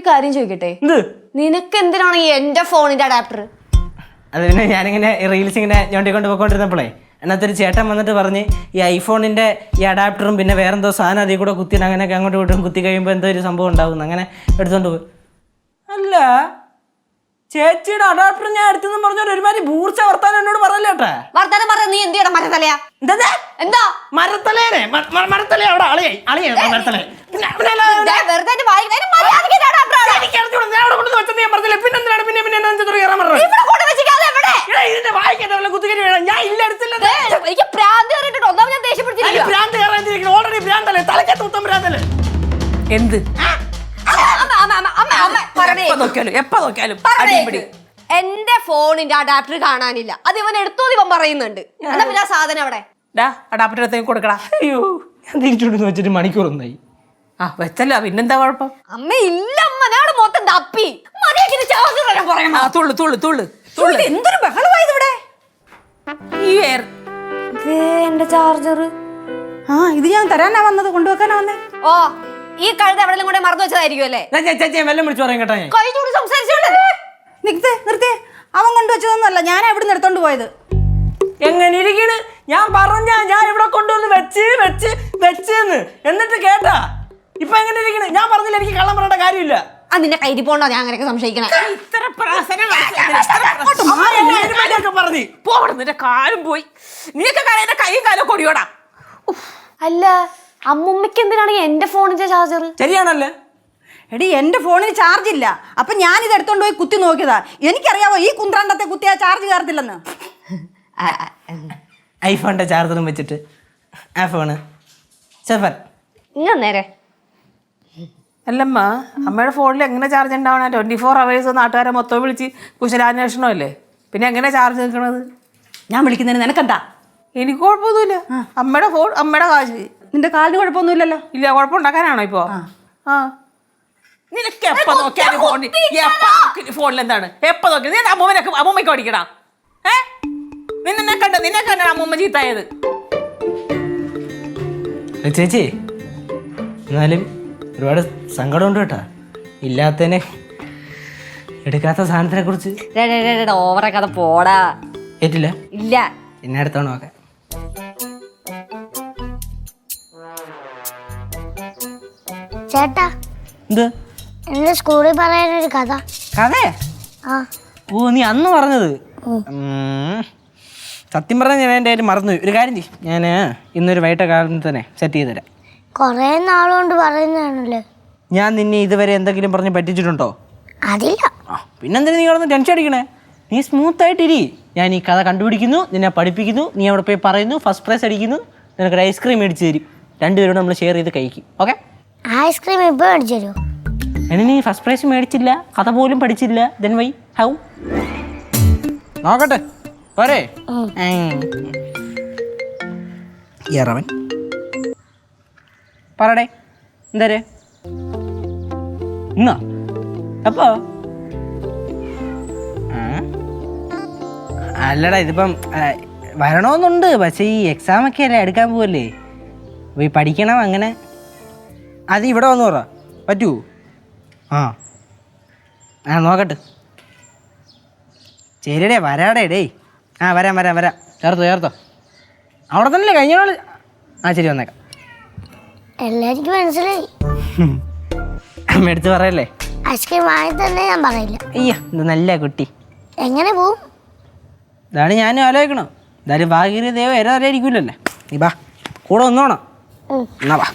ഒരു കാര്യം ചോദിക്കട്ടെ? എന്ത്? നിനക്ക് എന്തിനാണ് ഈ എന്റെ ഫോണിന്റെ അഡാപ്റ്റർ അത് പിന്നെ ഞാനിങ്ങനെ റീൽസ് ഇങ്ങനെ ഞൊണ്ടിക്കൊണ്ട് പോയിക്കൊണ്ടിരുന്നപ്പോഴേ അതിനകത്ത് ഒരു ചേട്ടൻ വന്നിട്ട് പറഞ്ഞ് ഈ ഐഫോണിന്റെ ഈ അഡാപ്റ്ററും പിന്നെ വേറെന്തോ സാധനം അതിൽ കൂടെ കുത്തി അങ്ങനെ അങ്ങോട്ട് ഇങ്ങോട്ടും കുത്തി കഴിയുമ്പോൾ എന്തോ ഒരു സംഭവം ഉണ്ടാവും അങ്ങനെ എടുത്തോണ്ട് പോയി. അല്ല ചേച്ചിയുടെ അഡാപ്റ്റർ ഞാൻ എടുത്തെന്ന് പറഞ്ഞോണ്ട് ഒരുമാതിരി ബൂർച്ച വർത്താനം എന്നോട് പറഞ്ഞല്ലോട്ടെ വർത്താനം പറഞ്ഞ നീ എന്ത് ചെയ്യണം മരത്തലയാ? എന്താ എന്താ? മരത്തലേനെ മരത്തലേ അവിടെ അളിയായി അളിയായി മരത്തലേ വെറുതെ. എനിക്ക് ഞാൻ അവിടെ കൊണ്ടുവന്ന് വെച്ചത് ഞാൻ പറഞ്ഞില്ലേ? പിന്നെ എന്തിനാണ്? പിന്നെ പിന്നെ എന്നാ ചെറിയ കയറാൻ പറഞ്ഞത് ഇവിടെ കൊണ്ട് എവിടെ? എടാ, ഇതിന്റെ വായിക്കാൻ വല്ല വേണം. ഞാൻ ഇല്ല എടുത്തില്ല. എനിക്ക് പ്രാന്ത് കയറിയിട്ടുണ്ട്. ഒന്നാമത് ഞാൻ ദേഷ്യപ്പെടുത്തിരിക്കുക ഭ്രാന്ത് കയറാൻ ഓൾറെഡി പ്രാന്തല്ലേ തലക്കത്ത് ഉത്തം ഭ്രാന്തല്ലേ? എന്ത്? എന്റെ ഫോണിന്റെ അഡാപ്റ്റർ കാണാനില്ല. അത് ഇവൻ എടുത്തു ഇവൻ പറയുന്നുണ്ട്. എന്നാ പിന്നെ ആ സാധനം അവിടെ? അഡാപ്റ്റർ എടുത്തേക്ക് കൊടുക്കടാ. അയ്യോ ഞാൻ തിരിച്ചുകൊണ്ടെന്ന് വെച്ചിട്ട് മണിക്കൂർ ഒന്നായി ആ വെച്ചല്ല. പിന്നെന്താ കുഴപ്പം? അമ്മ ഇല്ല അമ്മ ഞാൻ മൊത്തം തപ്പി. മതിയാക്കി ചാർജർ വരാൻ പറയണം. ആ തുള്ളു തുള്ളു തുള്ളു തുള്ളു. എന്തൊരു ബഹളമായത് ഇവിടെ? ഈ എയർ എന്റെ ചാർജർ ആ ഇത് ഞാൻ തരാനാ വന്നത്? കൊണ്ടുവെക്കാനാ വന്നേ? ഓ ഈ കഴുത എവിടെയും കൂടെ മറന്നു വെച്ചതായിരിക്കും അല്ലേ? വെല്ലം വിളിച്ചു പറയാൻ കേട്ടോ ഞാൻ. കൈ ചൂടി സംസാരിച്ചോണ്ട് നിർത്തേ. നിർത്തേ അവൻ കൊണ്ടുവച്ചതൊന്നുമല്ല ഞാൻ എവിടെ എടുത്തോണ്ട് പോയത്. എങ്ങനെ ഇരിക്കണ്? ഞാൻ പറഞ്ഞ ഞാൻ ഇവിടെ കൊണ്ടുവന്ന് വെച്ച് വെച്ച് വെച്ചെന്ന്. എന്നിട്ട് കേട്ടാ? ഇപ്പൊ എങ്ങനെ ഇരിക്കണേ ഞാൻ പറഞ്ഞില്ല എനിക്ക് കള്ളം പറയേണ്ട കാര്യമില്ല ആ നിന്റെ കയ്യിൽ പോണ്ടോ ഞാൻ അങ്ങനെയൊക്കെ സംശയിക്കണേ ഇത്ര പ്രാസനം പറഞ്ഞു നിന്റെ കാലും പോയി നിനക്ക് കാലം എന്റെ കൈയും കാലും കൊടിയോടാ അല്ല അമ്മുമ്മയ്ക്ക് എന്തിനാണ് എന്റെ ഫോണിന്റെ ചാർജർ ശരിയാണല്ലേ എടി എന്റെ ഫോണിന് ചാർജ് ഇല്ല അപ്പൊ ഞാൻ ഇത് എടുത്തോണ്ട് പോയി കുത്തി നോക്കിയതാ എനിക്കറിയാവോ ഈ കുന്ത്രണ്ടത്തെ കുത്തിയാ ചാർജ് കയറത്തില്ലെന്ന് ഐഫോണിന്റെ ചാർജറും വെച്ചിട്ട് ആ ഫോണ് സെഫൻ ഇങ്ങനെ നേരെ അല്ലമ്മ അമ്മയുടെ ഫോണിൽ എങ്ങനെ ചാർജ് ഉണ്ടാവണ ട്വന്റി ഫോർ അവേഴ്സ് നാട്ടുകാരെ മൊത്തം വിളിച്ച് കുശലാന്വേഷണമല്ലേ പിന്നെ എങ്ങനെ ചാർജ് നിൽക്കണത് ഞാൻ വിളിക്കുന്നതിന് നിനക്കെന്താ? എനിക്ക് കുഴപ്പമൊന്നുമില്ല. അമ്മയുടെ ഫോൺ അമ്മയുടെ കാശ്. നിന്റെ കാലിന് കുഴപ്പമൊന്നുമില്ലല്ലോ? ഇല്ല കുഴപ്പമുണ്ടാക്കാനാണോ ഇപ്പോ? ആ. നിനക്ക് എപ്പോ നോക്കിയാലും ഫോണിൽ എപ്പോ നോക്കി ഫോണിൽ എന്താണ്? എപ്പോ നോക്കി നീ അമ്മൂമ്മനൊക്കെ അമ്മൂമ്മയ്ക്ക് ഓടിക്കടാ. ഏ? നിന്നെ കണ്ട നിന്നെ കണ്ട അമ്മൂമ്മ ചീത്തായത്. ചേച്ചി. എന്നാലും ഒരുപാട് സങ്കടമുണ്ട് കേട്ടാ. ഇല്ലാത്തതിനെ എടുക്കാത്ത സാധനത്തിനെ കുറിച്ച് ഓവറ കഥ പോടാ. ഏറ്റില്ല? ഇല്ല. എന്നെ അടുത്തോണ്ട് നോക്കാം. ചേട്ടാ എന്ത്? എന്റെ സ്കൂളിൽ പറയാനൊരു കഥ. കഥേ? ആ. ഓ നീ അന്ന് പറഞ്ഞത്. ഉം. സത്യം പറഞ്ഞാൽ ഞാൻ എന്റെ കാര്യം മറന്നു ഒരു കാര്യം ചെയ്യും. ഞാൻ ഇന്നൊരു വൈകിട്ട് കാലത്ത് തന്നെ സെറ്റ് ചെയ്ത് തരാം. കൊറേ നാളുകൊണ്ട് പറയുന്നതാണല്ലേ. ഞാൻ നിന്നെ ഇതുവരെ എന്തെങ്കിലും പറഞ്ഞ് പറ്റിച്ചിട്ടുണ്ടോ? അതില്ല. ആ പിന്നെന്തിനാ നീ കിടന്ന് ടെൻഷൻ അടിക്കണേ? നീ സ്മൂത്ത് ആയിട്ടിരി ഞാൻ ഈ കഥ കണ്ടുപിടിക്കുന്നു നിന്നെ പഠിപ്പിക്കുന്നു നീ അവിടെ പോയി പറയുന്നു ഫസ്റ്റ് പ്രൈസ് അടിക്കുന്നു നിനക്കൊരു ഐസ്ക്രീം മേടിച്ച് തരും. രണ്ടുപേരോട് നമ്മൾ ഷെയർ ചെയ്ത് കഴിക്കും. ഓക്കെ ഐസ്ക്രീം ഇപ്പൊ മേടിച്ചു തരുമോ എന്നെ നീ ഫസ്റ്റ് പ്രൈസ് മേടിച്ചില്ല കഥ പോലും പഠിച്ചില്ല. ദെൻ വൈ ഹൗ നോക്കട്ടെ. പോരെ ഇറവൻ. പറടേ എന്തരെ? ഇന്നാ? അപ്പോ? അല്ലടാ ഇതിപ്പം വരണമെന്നുണ്ട്. പക്ഷേ ഈ എക്സാം ഒക്കെ അല്ലേ എടുക്കാൻ പോവല്ലേ? അപ്പോൾ ഈ പഠിക്കണം അങ്ങനെ. അത് ഇവിടെ വന്നു പറ. പറ്റൂ? ആ. ആ നോക്കട്ടെ. ശരിയടേ വരാടേ ഡേ ആ വരാം വരാം വരാം. ചേർത്തോ ചേർത്തോ. അവിടെ തന്നെ കഴിഞ്ഞ ആ ശരി വന്നേക്കാം. എല്ലാവർക്കും മനസ്സിലായി. എടുത്തു പറയല്ലേ? ഐസ്ക്രീം വാങ്ങി തന്നെ ഞാൻ പറയില്ല. അയ്യോ ഇത് നല്ല കുട്ടി. എങ്ങനെ പോവും? ഇതാണ് ഞാനും ആലോചിക്കണം എന്തായാലും ഭാഗ്യ ദൈവം ഏതാ അറിയായിരിക്കില്ലല്ലേ നീ ബാ കൂടെ ഒന്നോണം. എന്നാ ബാ